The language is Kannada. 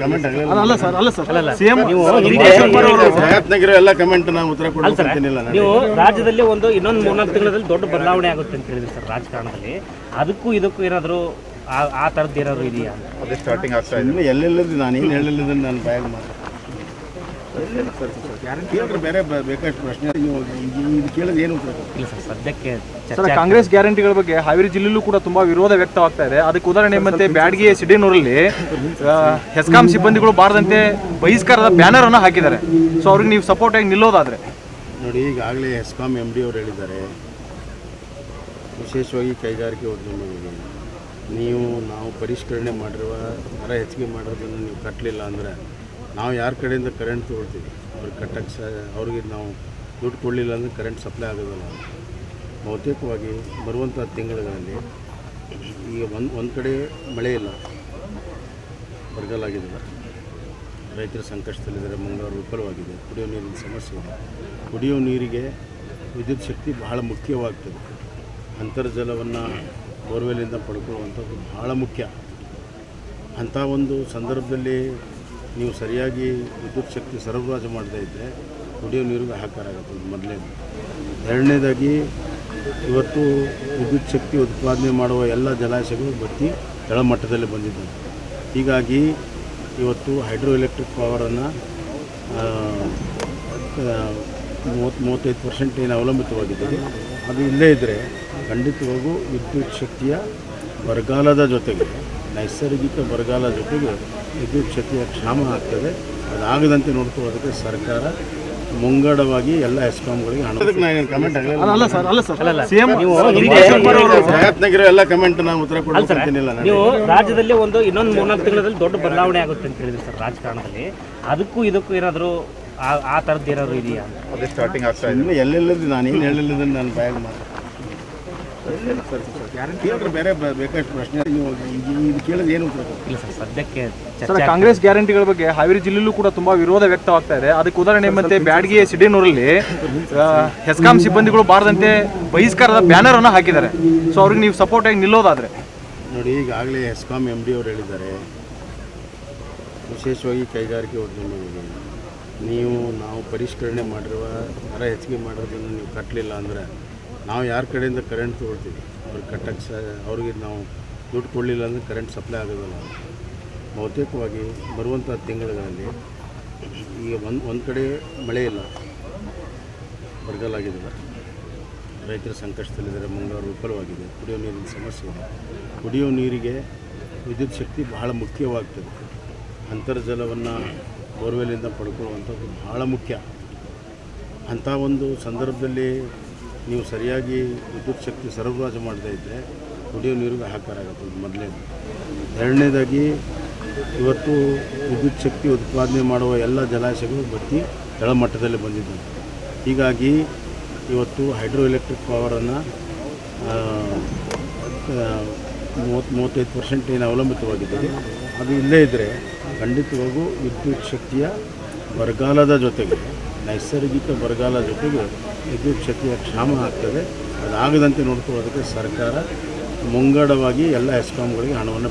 ಕಮೆಂಟ್ ಆಗಲಿಲ್ಲ? ಅಲ್ಲ ಸರ್. ಅಲ್ಲ ಸರ್. ಸಿಎಂ ನೀವು ಪ್ರಯತ್ನಗಿರೋ ಎಲ್ಲ ಕಮೆಂಟ್ ನಾನು ಉತ್ತರ ಸರ್ ನೀವು ರಾಜ್ಯದಲ್ಲಿ ಒಂದು ಇನ್ನೊಂದು ಮೂರ್ನಾಲ್ಕು ತಿಂಗಳಲ್ಲಿ ದೊಡ್ಡ ಬದಲಾವಣೆ ಆಗುತ್ತೆ ಅಂತ ಹೇಳಿದ್ರಿ ಸರ್ ರಾಜಕಾರಣದಲ್ಲಿ. ಅದಕ್ಕೂ ಇದಕ್ಕೂ ಏನಾದರೂ ಆ ಆ ಥರದ್ದು ಏನಾದ್ರು ಇದೆಯಾ? ಅದೇ ಸ್ಟಾರ್ಟಿಂಗ್ ಆಗ್ತಾ ಇದೆ. ಎಲ್ಲೆಲ್ಲದು ನಾನು ಏನು ಹೇಳಿಲ್ಲ ನಾನು ಬಯಲು ಮಾತು ಕೇಳಿದ್ರೆ ಬೇರೆ ಬ- ಬೇಕಾದಷ್ಟು ಪ್ರಶ್ನೆ. ನೀವು ಇದು- ಇದು ಕೇಳಿದ್ರೆ ಏನು ಉತ್ತರ? ಇಲ್ಲ ಸರ್ ಸದ್ಯಕ್ಕೆ ಸರ್ ಚರ್ಚೆ ಕಾಂಗ್ರೆಸ್ ಗ್ಯಾರಂಟಿಗಳ ಬಗ್ಗೆ ಹಾವೇರಿ ಜಿಲ್ಲೆಯಲ್ಲೂ ಕೂಡ ತುಂಬಾ ವಿರೋಧ ವ್ಯಕ್ತವಾಗ್ತಾ ಇದೆ. ಅದಕ್ಕೆ ಉದಾಹರಣೆ ಮತ್ತೆ ಬ್ಯಾಡಗಿ ಸಿಡಿನೂರಲ್ಲಿ ಆ, ಹೆಸ್ಕಾಂ ಸಿಬ್ಬಂದಿಗಳು ಬಾರದಂತೆ ಬಹಿಷ್ಕಾರದ ಬ್ಯಾನರ್ ಅನ್ನ ಹಾಕಿದ್ದಾರೆ. ಸೊ ಅವ್ರಿಗೆ ನೀವು ಸಪೋರ್ಟ್ ಆಗಿ ನಿಲ್ಲೋದಾದ್ರೆ? ನೋಡಿ ಈಗಾಗಲೇ ಎಸ್ಕಾಮ್ ಎಂ ಡಿ ಅವರು ಹೇಳಿದ್ದಾರೆ. ವಿಶೇಷವಾಗಿ ಕೈಗಾರಿಕೆ ಉದ್ಯಮಿಗಳಿಗೆ ನೀವು ನಾವು ಪರಿಷ್ಕರಣೆ ಮಾಡಿರುವ ದರ ಹೆಚ್ಚಿಗೆ ಮಾಡಿರೋದನ್ನು ನೀವು ಕಟ್ಟಲಿಲ್ಲ ಅಂದರೆ ನಾವು ಯಾರ ಕಡೆಯಿಂದ ಕರೆಂಟ್ ತೊಗೊಳ್ತೀವಿ? ಅವ್ರಿಗೆ ಕಟ್ಟಕ್ಕೆ ಸ, ಅವ್ರಿಗೆ ನಾವು ದುಡ್ಡು ಕೊಡಲಿಲ್ಲ ಅಂದರೆ ಕರೆಂಟ್ ಸಪ್ಲೈ ಆಗೋದಿಲ್ಲ. ಬಹುತೇಕವಾಗಿ ಬರುವಂಥ ತಿಂಗಳುಗಳಲ್ಲಿ ಈಗ ಒಂದು ಒಂದು ಕಡೆ ಮಳೆ ಇಲ್ಲ. ಬರಗಾಲ ರೈತರ ಸಂಕಷ್ಟದಲ್ಲಿದ್ದಾರೆ. ಮುಂಗಾರು ವಿಫಲವಾಗಿದೆ. ಕುಡಿಯೋ ನೀರಿನ ಸಮಸ್ಯೆ ಇದೆ. ಕುಡಿಯೋ ನೀರಿಗೆ ವಿದ್ಯುತ್ ಶಕ್ತಿ ಬಹಳ ಮುಖ್ಯವಾಗ್ತದೆ. ಅಂತರ್ಜಲವನ್ನು ಬೋರ್ವೆಲಿಂದ ಪಡ್ಕೊಳ್ಳುವಂಥದ್ದು ಬಹಳ ಮುಖ್ಯ. ಅಂಥ ಒಂದು ಸಂದರ್ಭದಲ್ಲಿ ನೀವು ಸರಿಯಾಗಿ ವಿದ್ಯುತ್ ಶಕ್ತಿ ಸರಬರಾಜು ಮಾಡದೇ ಇದ್ದರೆ ಕುಡಿಯೋ ನೀರಿಗೆ ಹಾಕಾರ ಆಗುತ್ತೆ ಮೊದಲೇ. ಎರಡನೇದಾಗಿ, ಇವತ್ತು ವಿದ್ಯುತ್ ಶಕ್ತಿ ಉತ್ಪಾದನೆ ಮಾಡುವ ಎಲ್ಲ ಜಲಾಶಯಗಳು ಬತ್ತಿ ಕೆಳಮಟ್ಟದಲ್ಲಿ ಬಂದಿದ್ದಾವೆ. ಹೀಗಾಗಿ ಇವತ್ತು ಹೈಡ್ರೋ ಎಲೆಕ್ಟ್ರಿಕ್ ಪವರನ್ನು ಮೂವತ್ತು, ಮೂವತ್ತೈದು ಪರ್ಸೆಂಟ್ ಏನು ಅವಲಂಬಿತವಾಗಿದ್ದೀವಿ. ಅದು ಇಲ್ಲೇ ಇದ್ದರೆ ಖಂಡಿತವಾಗೂ ವಿದ್ಯುತ್ ಶಕ್ತಿಯ ಬರಗಾಲದ ಜೊತೆಗೆ ನೈಸರ್ಗಿಕ ಬರಗಾಲ ಜೊತೆಗೆ ವಿದ್ಯುತ್ ಶಕ್ತಿಯ ಕ್ಷಾಮ ಆಗ್ತದೆ. ಅದಾಗದಂತೆ ನೋಡ್ಕೊಳ್ಳೋದಕ್ಕೆ ಸರ್ಕಾರ ಮುಂಗಡವಾಗಿ ಎಲ್ಲ ಎಸ್ಕಾಂಗಳಿಗೆ ಹಣ ಕಮೆಂಟ್ ಅಲ್ಲ ಸರ್ ಅಲ್ಲ ಸರ್. ಸಿಎಂ ನೀವು ಪ್ರಯತ್ನಗಿರೋ ಎಲ್ಲ ಕಮೆಂಟ್ ನಾನು ಉತ್ತರ ಕೊಡ್ತೀನಿಲ್ಲ ನೀವು ರಾಜ್ಯದಲ್ಲಿ ಒಂದು ಇನ್ನೊಂದು ಮೂರ್ನಾಲ್ಕು ತಿಂಗಳಲ್ಲಿ ದೊಡ್ಡ ಬದಲಾವಣೆ ಆಗುತ್ತೆ ಅಂತ ಹೇಳಿದ್ರಿ ಸರ್ ರಾಜಕಾರಣದಲ್ಲಿ. ಅದಕ್ಕೂ ಇದಕ್ಕೂ ಏನಾದರೂ ಆ ಆ ಥರದ್ದು ಏನಾದ್ರು ಇದೆಯಾ? ಅದೇ ಸ್ಟಾರ್ಟಿಂಗ್ ಆಗ್ತಾ ಇದೆ. ಎಲ್ಲೆಲ್ಲದು ನಾನು ಏನು ಹೇಳಿಲ್ಲ ನಾನು ಬಯಲು ಮಾತು ಕೇಳಿದ್ರೆ ಬೇರೆ ಬ- ಬೇಕಾದಷ್ಟು ಪ್ರಶ್ನೆ. ನೀವು ಇದು- ಇದು ಕೇಳಿದ್ರೆ ಏನು ಉತ್ತರ? ಕೊಡ್ತೀರಿ? ಇಲ್ಲ ಸರ್ ಸದ್ಯಕ್ಕೆ ಸರ್ ಚರ್ಚೆ ಕಾಂಗ್ರೆಸ್ ಗ್ಯಾರಂಟಿಗಳ ಬಗ್ಗೆ ಹಾವೇರಿ ಜಿಲ್ಲೆಯಲ್ಲೂ ಕೂಡ ತುಂಬಾ ವಿರೋಧ ವ್ಯಕ್ತವಾಗ್ತಾ ಇದೆ. ಅದಕ್ಕೆ ಉದಾಹರಣೆ ಮತ್ತೆ ಬ್ಯಾಡಗಿ ಸಿಡಿನೂರಲ್ಲಿ ಆ, ಹೆಸ್ಕಾಂ ಸಿಬ್ಬಂದಿಗಳು ಬಾರದಂತೆ ಬಹಿಷ್ಕಾರದ ಬ್ಯಾನರ್ ಅನ್ನ ಹಾಕಿದ್ದಾರೆ. ಸೊ ಅವ್ರಿಗೆ ನೀವು ಸಪೋರ್ಟ್ ಆಗಿ ನಿಲ್ಲೋದಾದ್ರೆ? ನೋಡಿ ಈಗಾಗಲೇ ಎಸ್ಕಾಂ ಎಂ ಡಿ ಅವರು ಹೇಳಿದ್ದಾರೆ. ವಿಶೇಷವಾಗಿ ಕೈಗಾರಿಕೆ ಉದ್ಯಮಿಗಳಿಗೆ ನೀವು ನಾವು ಪರಿಷ್ಕರಣೆ ಮಾಡಿರುವ ದರ ಹೆಚ್ಚಿಗೆ ಮಾಡಿರೋದನ್ನು ನೀವು ಕಟ್ಟಲಿಲ್ಲ ಅಂದರೆ ನಾವು ಯಾರ ಕಡೆಯಿಂದ ಕರೆಂಟ್ ತೊಗೊಳ್ತೀವಿ? ಅವ್ರಿಗೆ ಕಟ್ಟಕ್ಕೆ ಸ, ಅವ್ರಿಗೆ ನಾವು ದುಡ್ಡು ಕೊಡಲಿಲ್ಲ ಅಂದರೆ ಕರೆಂಟ್ ಸಪ್ಲೈ ಆಗೋದಿಲ್ಲ. ಬಹುತೇಕವಾಗಿ ಬರುವಂಥ ತಿಂಗಳುಗಳಲ್ಲಿ ಈಗ ಒಂದು ಒಂದು ಕಡೆ ಮಳೆ ಇಲ್ಲ. ಬರಗಾಲ ಆಗಿದೆ ರೈತರ ಸಂಕಷ್ಟದಲ್ಲಿದ್ದಾರೆ. ಮುಂಗಾರು ವಿಫಲವಾಗಿದೆ. ಕುಡಿಯೋ ನೀರಿನ ಸಮಸ್ಯೆ ಇದೆ. ಕುಡಿಯೋ ನೀರಿಗೆ ವಿದ್ಯುತ್ ಶಕ್ತಿ ಬಹಳ ಮುಖ್ಯವಾಗ್ತದೆ. ಅಂತರ್ಜಲವನ್ನು ಬೋರ್ವೆಲಿಂದ ಪಡ್ಕೊಳ್ಳುವಂಥದ್ದು ಬಹಳ ಮುಖ್ಯ. ಅಂಥ ಒಂದು ಸಂದರ್ಭದಲ್ಲಿ ನೀವು ಸರಿಯಾಗಿ ವಿದ್ಯುತ್ ಶಕ್ತಿ ಸರಬರಾಜು ಮಾಡದೇ ಇದ್ದರೆ ಕುಡಿಯೋ ನೀರಿಗೆ ಹಾಕಾರ ಆಗುತ್ತೆ ಇದು ಮೊದಲನೇದು ಎರಡನೇದಾಗಿ, ಇವತ್ತು ವಿದ್ಯುತ್ ಶಕ್ತಿ ಉತ್ಪಾದನೆ ಮಾಡುವ ಎಲ್ಲ ಜಲಾಶಯಗಳು ಬತ್ತಿ ಕೆಳಮಟ್ಟದಲ್ಲಿ ಬಂದಿದ್ದವು ಹೀಗಾಗಿ ಇವತ್ತು ಹೈಡ್ರೋ ಎಲೆಕ್ಟ್ರಿಕ್ ಪವರನ್ನು ಮೂವತ್ತು, ಮೂವತ್ತೈದು ಪರ್ಸೆಂಟ್ ಏನು ಅವಲಂಬಿತವಾಗಿದ್ದೀವಿ. ಅದು ಇಲ್ಲೇ ಇದ್ದರೆ ಖಂಡಿತವಾಗೂ ವಿದ್ಯುತ್ ಶಕ್ತಿಯ ಬರಗಾಲದ ಜೊತೆಗೆ ನೈಸರ್ಗಿಕ ಬರಗಾಲ ಜೊತೆಗೆ ವಿದ್ಯುತ್ ಶಕ್ತಿಯ ಕ್ಷಾಮ ಆಗ್ತದೆ. ಅದಾಗದಂತೆ ನೋಡ್ಕೊಳ್ಳೋದಕ್ಕೆ ಸರ್ಕಾರ ಮುಂಗಡವಾಗಿ ಎಲ್ಲ ಎಸ್ಕಾಮ್ಗಳಿಗೆ ಹಣವನ್ನು